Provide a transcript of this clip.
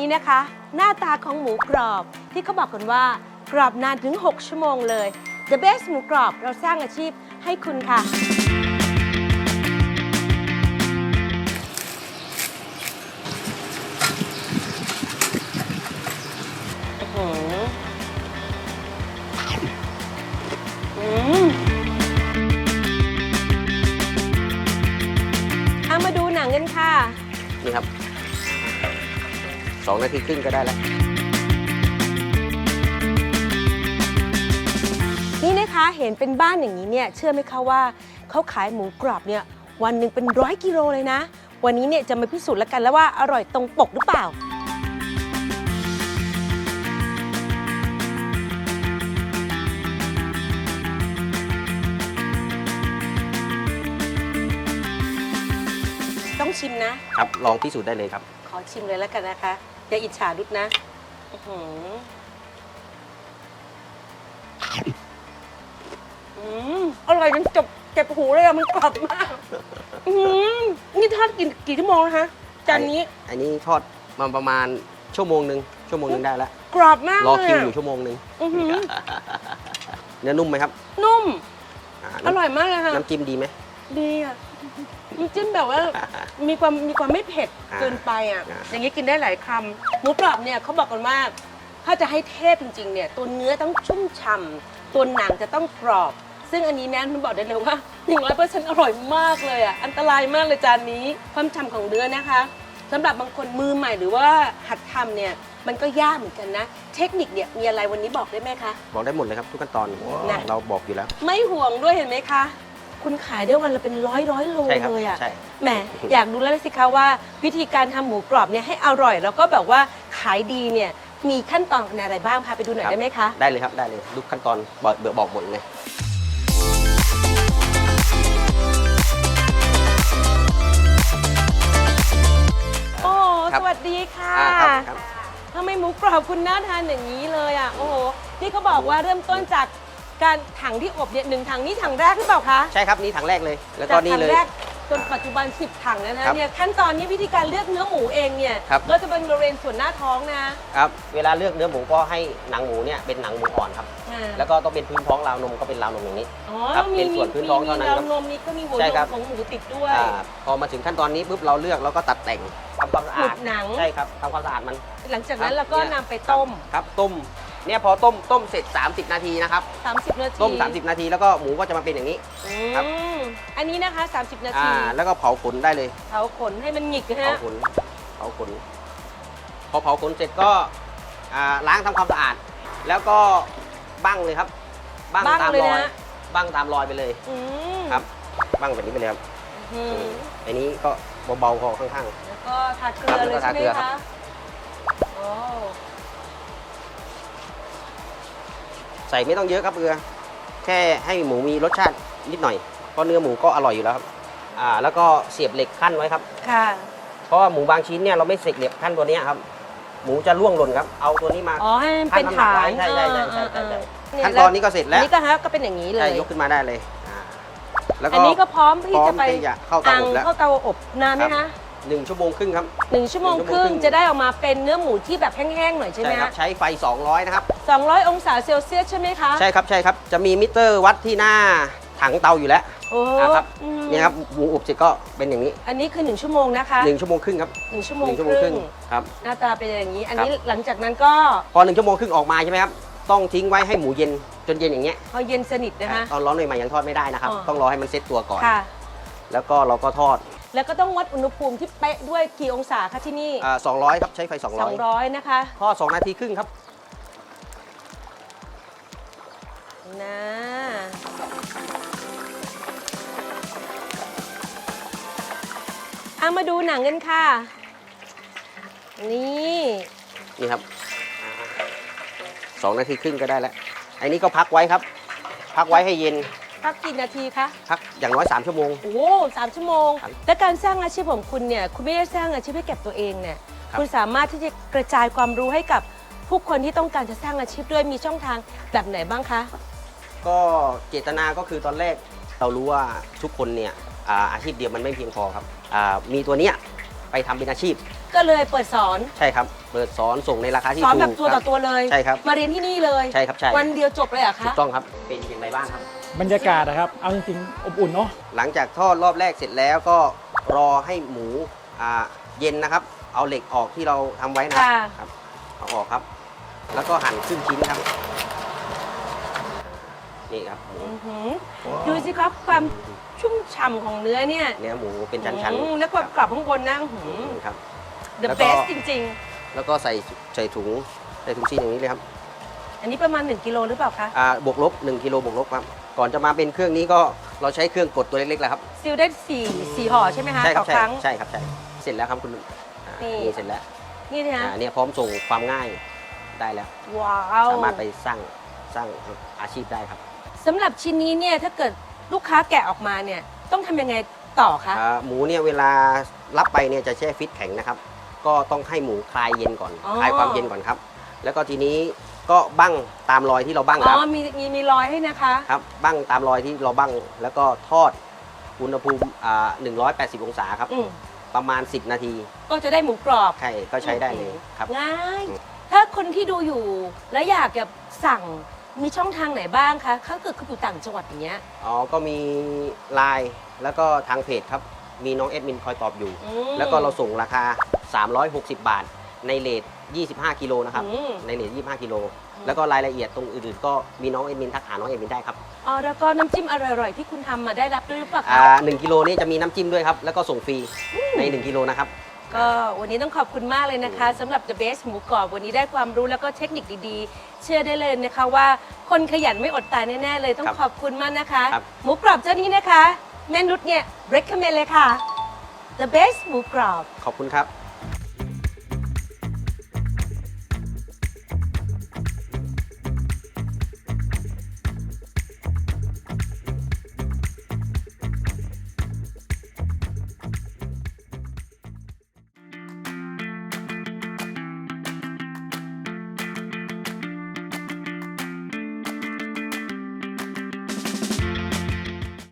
นี่นะคะ หน้าตาของหมูกรอบที่เขาบอกกันว่ากรอบนานถึง 6 ชั่วโมงเลย The Best หมูกรอบเราสร้างอาชีพให้คุณค่ะอื้อหืออืมเอามาดูหนังกันค่ะ นี่ครับ สองนาทีครึ่งก็ได้แล้ว นี่นะคะเห็นเป็นบ้านอย่างนี้เนี่ยเชื่อไหมคะว่าเขาขายหมูกรอบเนี่ยวันหนึ่งเป็นร้อยกิโลเลยนะ วันนี้เนี่ยจะมาพิสูจน์แล้วกันแล้วว่าอร่อยตรงปกหรือเปล่า ต้องชิมนะ ครับ ลองพิสูจน์ได้เลยครับ ขอชิมเลยแล้วกันนะคะ อย่าอิจฉาดุดนะอื้อหืออืมอร่อยจนจบเจ็บหูเลยอะมันกรอบมาก อืมนี่ทอดกี่กี่ชั่วโมงนะคะจานนี้อันนี้ทอดมาประมาณชั่วโมงหนึ่งชั่วโมงหนึ่งได้แล้วกรอบมากรอเลยคิวอะอยู่ชั่วโมงหนึ่งอื้อหือเนื้อนุ่มไหมครับนุ่ม อ่าอร่อยมากเลยค่ะ น้ำจิ้มดีไหมดีอะ น้ำจิ้มแบบว่ามีความมีความไม่เผ็ดอ่าเกินไปอะอ่าอย่างนี้กินได้หลายคำหมูกรอบเนี่ยเขาบอกกันว่าถ้าจะให้เทพจริงๆเนี่ยตัวเนื้อต้องชุ่มฉ่ำตัวหนังจะต้องกรอบ ซึ่งอันนี้แนะมันบอกได้เลยว่าหนึ่งร้อยเปอร์เซ็นต์อร่อยมากเลยอะอันตรายมากเลยจานนี้ความฉ่ำของเนื้อนะคะสำหรับบางคนมือใหม่หรือว่าหัดทำเนี่ยมันก็ยากเหมือนกันนะ เทคนิคเนี่ยมีอะไรวันนี้บอกได้ไหมคะ บอกได้หมดเลยครับทุกขั้นตอนน่ะเราบอกอยู่แล้ว ไม่ห่วงด้วยเห็นไหมคะ คุณขายได้วันละเป็นร้อยร้อยๆโลใช่ครับเลยอะใช่ แหมอยากดูแล้วสิคะว่า วิธีการทำหมูกรอบเนี่ยให้อร่อย แล้วก็แบบว่าขายดีเนี่ยมีขั้นตอนอะไรบ้างพาไปดูหน่อยครับ ได้ไหมคะ ได้เลยครับได้เลยทุกขั้นตอนบอกเบอร์บอกหมดเลย โอ้ครับสวัสดีค่ะอ่าครับครับ ทำไมหมูกรอบคุณน่าทานอย่างนี้เลยอะโอ้โหนี่เขาบอกว่าเริ่มต้นจาก การถังที่อบเนี่ยหนึ่งถังนี่ถังแรกหรือเปล่าคะใช่ครับนี่ถังแรกเลย แล้วก็จากนี่ถังเลยแรกจนปัจจุบัน 10 ถังแล้วนะครับ เนี่ยขั้นตอนนี้วิธีการเลือกเนื้อหมูเองเนี่ยครับ ก็จะเป็นบริเวณส่วนหน้าท้องนะครับเวลาเลือกเนื้อหมูก็ให้หนังหมูเนี่ยเป็นหนังหมูอ่อนครับ อ่าแล้วก็ต้องเป็นพื้นท้องราวนมก็เป็นราวนมอย่างนี้ อ๋อครับมีเป็นส่วนพื้นท้องเท่านั้นครับมีวนมนี้ก็มีหัวใช่นครัมบของหมูติดด้วย อ่าพอมาถึงขั้นตอนนี้ปุ๊บเราเลือกแล้วก็ตัดแต่งทำความสะขูอาดดหนัง ใช่ครับทำความสะอาดมันหลังจากนั้นคเราบก็เนี่ยนำไปต้ม ครับต้ม เนี่ยพอต้มต้มเสร็จ 30 นาทีนะครับ 30 นาทีต้ม 30 นาทีแล้วก็หมูก็จะมาเป็นอย่างนี้ อืมครับ อันนี้นะคะ 30 นาอ่าทีแล้วก็เผาขนได้เลย เผาขนให้มันหงิกนะเผาฮะขนเผาขนพอเผาขนเสร็จก็อ่าล้างทำความสะอาด แล้วก็บั้งเลยครับบั้งบ้างตามเลยรอยนะบั้งตามรอยไปเลยอืมครับบั้งแบบนี้ไปเลยครับอืมอันนี้ก็เบาๆพอข้าง แล้วก็ทาเกลืครัอบเลยแล้วก็ใช่ไหมทาเกลือครัคะบ โอ้ ใส่ไม่ต้องเยอะครับเกลือ แค่ให้หมูมีรสชาตินิดหน่อย เพราะเนื้อหมูก็อร่อยอยู่แล้วครับอ่าแล้วก็เสียบเหล็กขั้นไว้ครับ ค่ะ เพราะว่าหมูบางชิ้นเนี่ยเราไม่เสกเหล็กขั้นตัวเนี้ยครับ หมูจะล่วงหล่นครับ เอาตัวนี้มาอ๋อให้มันเป็นฐานใช่ใช่ใช่ใช่ใช่เออเออเออขั้นตอนนี้ก็เสร็จอันแล้วนี้ก็ฮะก็เป็นอย่างนี้เลใช่ย ยกขึ้นมาได้เลยอ่าแล้วก็อันนี้ก็พร้อมที่พร้อมจะไปที่จะเข้าเตาอบแล้ว เข้าเตาอบนานไหมครัคะ บหนึ่งชั่วโมงครึ่งครับ หนึ่งชั่วโมงหนึ่งคชั่วโมงรึ่งครึ่งจะได้ออกมาเป็นเนื้อหมูที่แบบแห้งๆหน่อยใช่ไหมครัฮะใช้ไฟ 200 นะครับ 200 องศาเซลเซียสใช่ไหมคะใช่ครับใช่ครับ จะมีมิเตอร์วัดที่หน้าถังเตาอยู่แล้วโอ้อ่าครับอืมเนี่ยครับหมูอบเสร็จก็เป็นอย่างนี้อันนี้คือ 1 ชั่วโมงนะคะ หนึ่งชั่วโมงครึ่งครับหนึ่งชั่วโมหงนึ่งชั่วคโมงครึ่รึ่งงครับ หน้าตาเป็นอย่างนี้ อันครับนี้หลังจากนั้นก็พอหนึ่งชั่วโมงครึ่งออกมาใช่ไหมครับ ต้องทิ้งไว้ให้หมูเย็นจนเย็นอย่างเงี้ยพอเย็นสนิทนะคะ ตอนร้อนใหม่ๆยังทอดไม่ได้นะครับ อ๋อ ต้องรอให้มันเซ็ตตัวก่อน ค่ะ แล้วก็เราก็ทอด แล้วก็ต้องวัดอุณหภูมิที่เป๊ะด้วยกี่องศาคะที่นี่ อ่า200 ครับใช้ไฟ 200 200 นะคะ ทอด2นาทีครึ่งครับ นะเอามาดูหนังกันค่ะ นี่นี่ครับอ่าสองนาทีครึ่งก็ได้แล้วอันนี้ก็พักไว้ครับ พักไว้ให้เย็น พักกี่นาทีคะพักอย่างน้อย 3 ชั่วโมง โอ้โหสามชั่วโมง ครับและการสร้างอาชีพของคุณเนี่ยคุณไม่ได้สร้างอาชีพให้แก่ตัวเองเนี่ยครับ คุณสามารถที่จะกระจายความรู้ให้กับผู้คนที่ต้องการจะสร้างอาชีพด้วยมีช่องทางแบบไหนบ้างคะ ก็เจตนาก็คือตอนแรกเรารู้ว่าทุกคนเนี่ยอ่าอาชีพเดียวมันไม่เพียงพอครับอ่ามีตัวเนี้ยไปทำเป็นอาชีพ ก็เลยเปิดสอนใช่ครับ เปิดสอนส่งในราคาที่สอนถูแบบกตัวคต่รัอบ ตัวเลยใช่ครับมาเรียนที่นี่เลยใช่ครับใช่ วันเดียวจบเลยเหรอะถูคะกต้องครับ เป็นอย่างไรบ้างครับ บรรยากาศนะครับ เอาจริงๆ อบอุ่นเนาะ หลังจากทอดรอบแรกเสร็จแล้วก็รอให้หมูอ่าเย็นนะครับ เอาเหล็กออกที่เราทำไว้นะค่ะ ครับเอาออกครับ แล้วก็หั่นครึ่งชิ้นครับ นี่ครับหมูอื้อหือดูสิครับความชุ่มฉ่ำของเนื้อเนี่ยเนื้อหมูเป็นชั้นอืมๆแล้วก็กรอบข้างบนนะอื้อหือ ครับ the แล้วก็ best จริง แล้วก็ใส่ใส่ถุงใส่ถุงซีนอย่างนี้เลยครับๆ อันนี้ประมาณ 1กิโลหรือเปล่าคะ อ่าบวกลบ1กิโลบวกลบครับก่อนจะมาเป็นเครื่องนี้ก็เราใช้เครื่องกดตัวเล็กๆแหละครับซิลได้สี่สี่ห่อใช่ไหมคะใช่คต่รัอบใช่ครั้ง ใช่ครับใช่เสร็จแล้วครับคุณอ่านี่ นี่เสร็จแล้วนี่นะอ่าคะเนี่ยพร้อมส่งความง่ายได้แล้ว ว้าวสามารถไปสร้างสร้างอาชีพได้ครับสำหรับชิ้นนี้เนี่ยถ้าเกิดลูกค้าแกะออกมาเนี่ย ต้องทำยังไงต่อคะ อ่าหมูเนี่ยเวลารับไปเนี่ยจะแช่ฟิตแข็งนะครับ ก็ต้องให้หมูคลายเย็นก่อน อ๋อ คลายความเย็นก่อนครับ แล้วก็ทีนี้ก็บั้งตามรอยที่เราบั้งอ๋ครับอมีมีมีรอยให้นะคะ ครับบั้งตามรอยที่เราบั้งแล้วก็ทอดอุณหภูมิอ่า180 องศาครับ อืมประมาณ 10 นาทีก็จะได้หมูกรอบ ใช่ก็ใช้ได้เลยครับ ง่ายอืมถ้าคนที่ดูอยู่แล้วอยากจะสั่งมีช่องทางไหนบ้างคะถ้าเกิดเขาอยู่ต่างจังหวัดอย่างเงี้ยอ๋อ ก็มีไลน์แล้วก็ทางเพจครับ มีน้องแอดมินคอยตอบอยู่ อืมแล้วก็เราส่งราคา 360 บาท ในเลท25 กิโลนะครับ อืม ในเลท25 กิโล แล้วก็รายละเอียดตรงอื่นๆ ก็มีน้องแอดมินทักหาน้องแอดมินได้ครับอ๋อแล้วก็น้ำจิ้มอร่อยๆที่คุณทำมาได้รับด้วยหรือเปล่าอ่าคะหนึ่งกิโลนี่จะมีน้ำจิ้มด้วยครับ แล้วก็ส่งฟรีใน 1 กิโลนะครับ ก็วันนี้ต้องขอบคุณมากเลยนะคะสำหรับ The Best หมูกรอบวันนี้ได้ความรู้แล้วก็เทคนิคดีๆ เชื่อได้เลยนะคะว่าคนขยันไม่อดตายแน่ๆเลยต้องครับขอบคุณมากนะคะ ครับ หมูกรอบเจ้านี้นะคะ แม่นุชเนี่ย recommend เลยค่ะ The Best หมูกรอบ ขอบคุณครับ